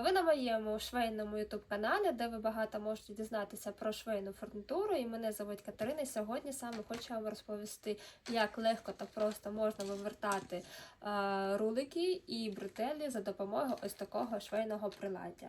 Ви на моєму швейному ютуб каналі, де ви багато можете дізнатися про швейну фурнітуру. І мене звуть Катерина. І сьогодні саме хочу вам розповісти, як легко та просто можна вивертати рулики і бретелі за допомогою ось такого швейного приладдя.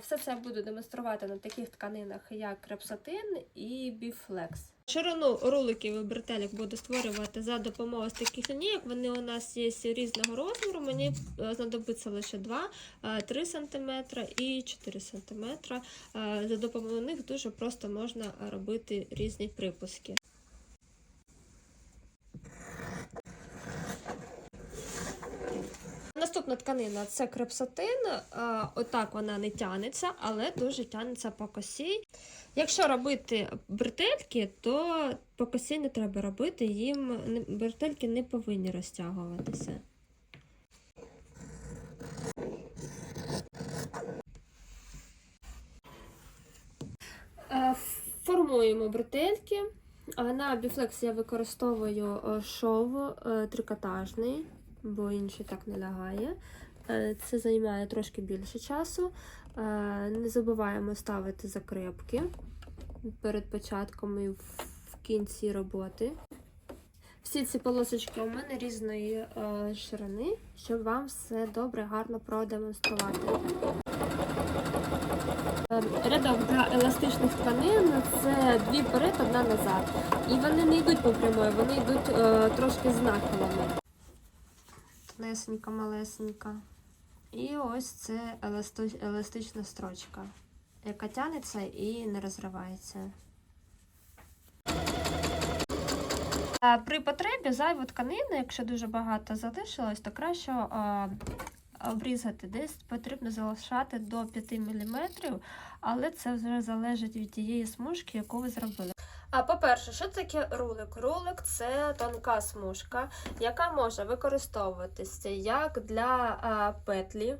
Все це буду демонструвати на таких тканинах, як крепсатин і біфлекс. Ширину руликів і бретелек буду створювати за допомогою таких лінійок. Вони у нас є різного розміру. Мені е, знадобиться лише 2, 3 см і 4 см. Е, За допомогою них дуже просто можна робити різні припуски. Наступна тканина це крепсатин. Е, Отак вона не тянеться, але дуже тянеться по косі. Якщо робити бретельки, то по косі не треба робити, їм бретельки не повинні розтягуватися. Е, Формуємо бретельки. А На біфлекс я використовую е, шов е, трикотажний, бо інший так не лягає. Е, Це займає трошки більше часу. Е, Не забуваємо ставити закрепки перед початком і в кінці роботи. Всі ці полосочки у мене різної е, ширини, щоб вам все добре, гарно продемонструвати. Рядок для еластичних тканин це дві вперед, одна назад. І вони не йдуть по прямої, вони йдуть трошки з нахилами. Тонесенька, малесенька. І ось це еластична строчка, яка тянеться і не розривається. При потребі зайву тканину, якщо дуже багато залишилось, то краще обрізати. Десь потрібно залишати до 5 мм, але це вже залежить від тієї смужки, яку ви зробили. А по-перше, що таке рулик? Рулик це тонка смужка, яка може використовуватися як для а, петлі.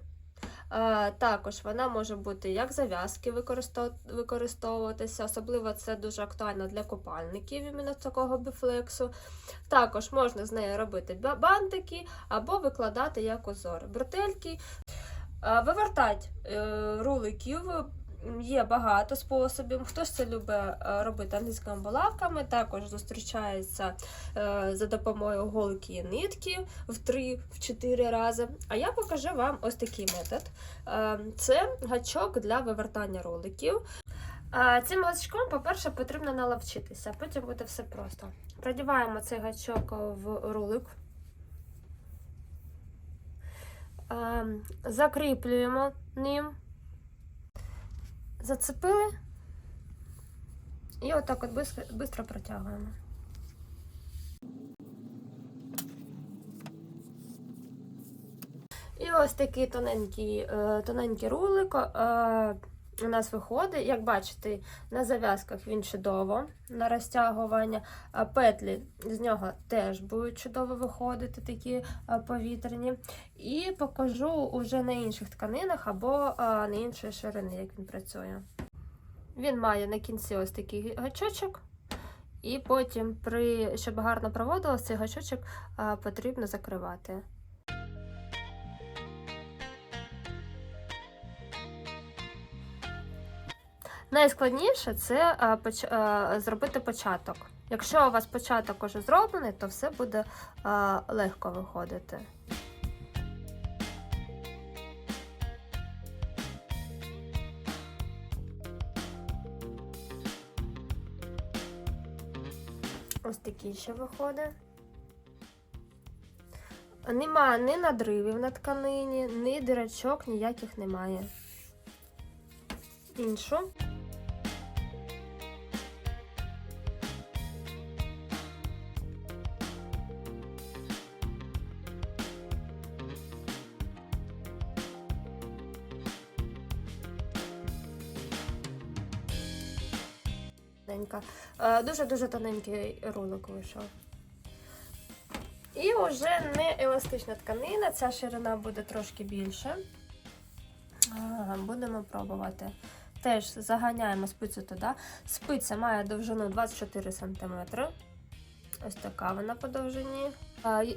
Також вона може бути як зав'язки використовуватися, особливо це дуже актуально для купальників іменно такого біфлексу. Також можна з нею робити бантики або викладати як узори. Бретельки. А, Вивертати е, руликів є багато способів. Хтось це любить е, робити англійськими булавками, також зустрічається е, за допомогою голки і нитки в 3-4 рази. А я покажу вам ось такий метод. Е, Це гачок для вивертання роликів. Цим гачком, по-перше, потрібно наловчитися, потім буде все просто. Продіваємо цей гачок в рулик. Е, Закріплюємо ним. Зацепили. І отак от швидко протягуємо. І ось такий тоненький, е, тоненький рулик е, у нас виходить. Як бачите, на зав'язках він чудово на розтягування. А петлі з нього теж будуть чудово виходити, такі повітряні. І покажу уже на інших тканинах або на іншої ширини, як він працює. Він має на кінці ось такий гачочок. І потім, при, щоб гарно проводилося, цей гачочок потрібно закривати. Найскладніше це поч, а, зробити початок. Якщо у вас початок уже зроблений, то все буде а, легко виходити. Ось такий ще виходить. Нема ні надривів на тканині, ні дирочок ніяких немає. Іншу. Тоненька. Е, Дуже-дуже тоненький рулик вийшов. І вже не еластична тканина, ця ширина буде трошки більше. Будемо пробувати. Теж заганяємо спицю туди. Спиця має довжину 24 см. Ось така вона по довжині.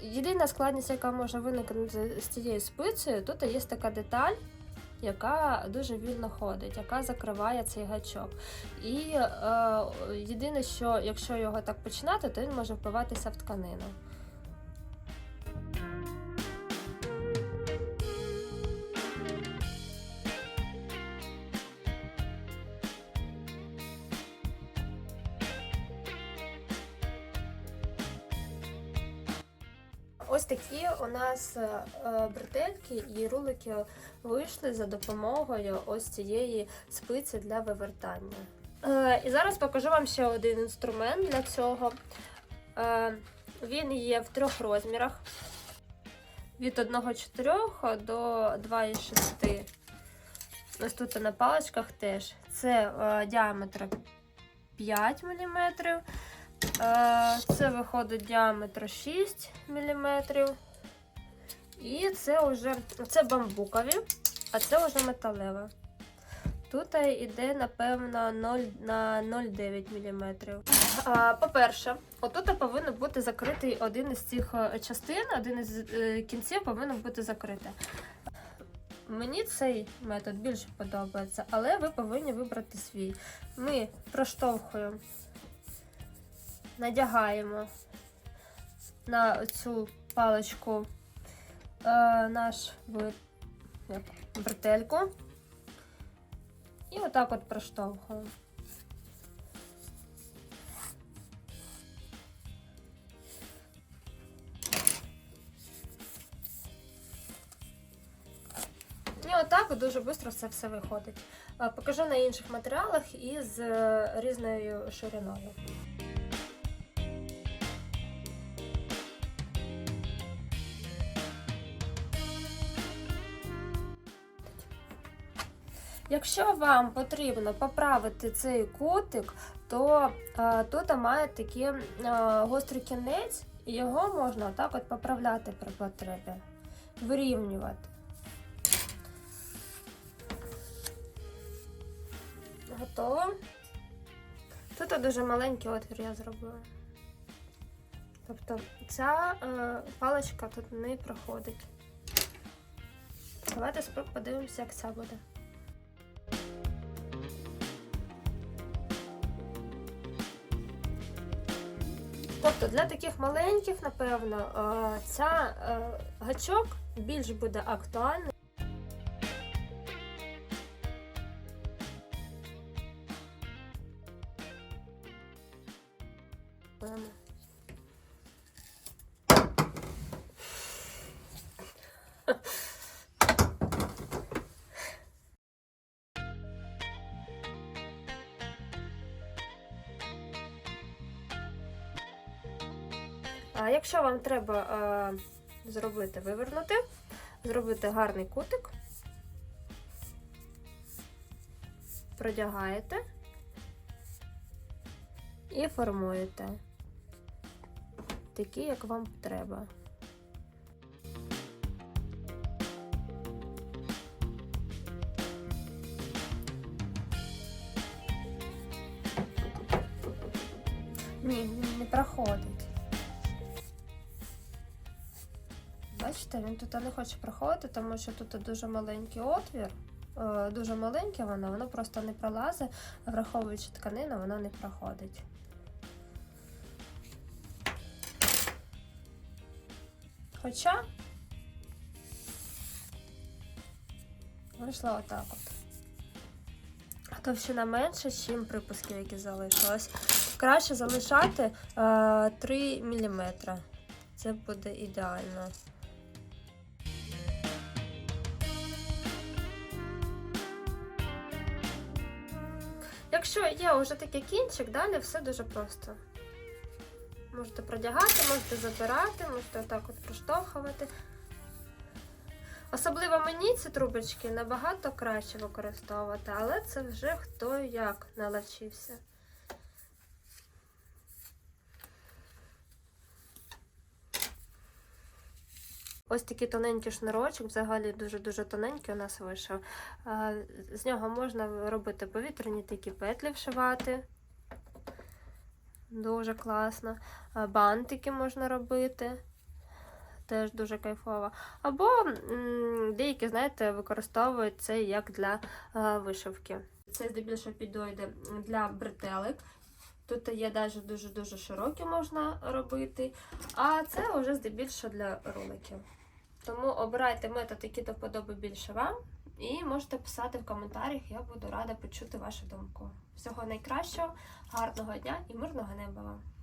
Єдина складність, яка може виникнути з цією спицею, тут є така деталь. Яка дуже вільно ходить, яка закриває цей гачок. І е, єдине, що якщо його так починати, то він може впиватися в тканину. Ось такі у нас е, е, бретельки і рулики вийшли за допомогою ось цієї спиці для вивертання. Е, І зараз покажу вам ще один інструмент для цього. Він є в трьох розмірах: від 1,4 до 2,6. Ось тут на паличках теж. Це діаметр 5 мм. Е, Це виходить діаметр 6 мм. І це вже це бамбукові, а це вже металеве. Тут йде, напевно, 0 на 0,9 мм. По-перше, отут повинен бути закритий один із цих е, частин, один із е, кінців повинен бути закритий. Мені цей метод більше подобається, але ви повинні вибрати свій. Ми проштовхуємо, надягаємо на цю паличку е, наш бретельку і отак от проштовхуємо. І отак дуже швидко це все виходить. Е, Покажу на інших матеріалах із е, різною шириною. Якщо вам потрібно поправити цей кутик, то е, тут має такий е, гострий кінець, і його можна так от поправляти при потребі, вирівнювати. Готово. Тут дуже маленький отвір я зробила. Тобто ця е, паличка тут не проходить. Давайте спробуємо подивимося, як ця буде. Тобто для таких маленьких, напевно, е, ця е, гачок більш буде актуальний. Якщо вам треба е, зробити вивернути, зробити гарний кутик, продягаєте і формуєте такі, як вам треба. Ні, не проходить. Бачите, він тут не хоче проходити, тому що тут дуже маленький отвір. Е, Дуже маленьке воно, воно просто не пролазить, враховуючи тканину, воно не проходить. Хоча вийшло отак от. Товщина менша, ніж припусків, які залишилось. Краще залишати е, 3 мм. Це буде ідеально. Якщо є вже такий кінчик, далі все дуже просто. Можете продягати, можете забирати, можете отак от проштовхувати. Особливо мені ці трубочки набагато краще використовувати, але це вже хто як наловчився. Ось такий тоненький шнурочок, взагалі дуже-дуже тоненький у нас вийшов. З нього можна робити повітряні такі петлі вшивати. Дуже класно. Бантики можна робити. теж дуже кайфово. Або деякі, знаєте, використовують це як для вишивки. Це здебільшого підійде для бретелек. Тут є навіть дуже-дуже широкі можна робити, а це вже здебільшого для роликів. Тому обирайте метод, який до вподоби більше вам, і можете писати в коментарях, я буду рада почути вашу думку. Всього найкращого, гарного дня і мирного неба вам!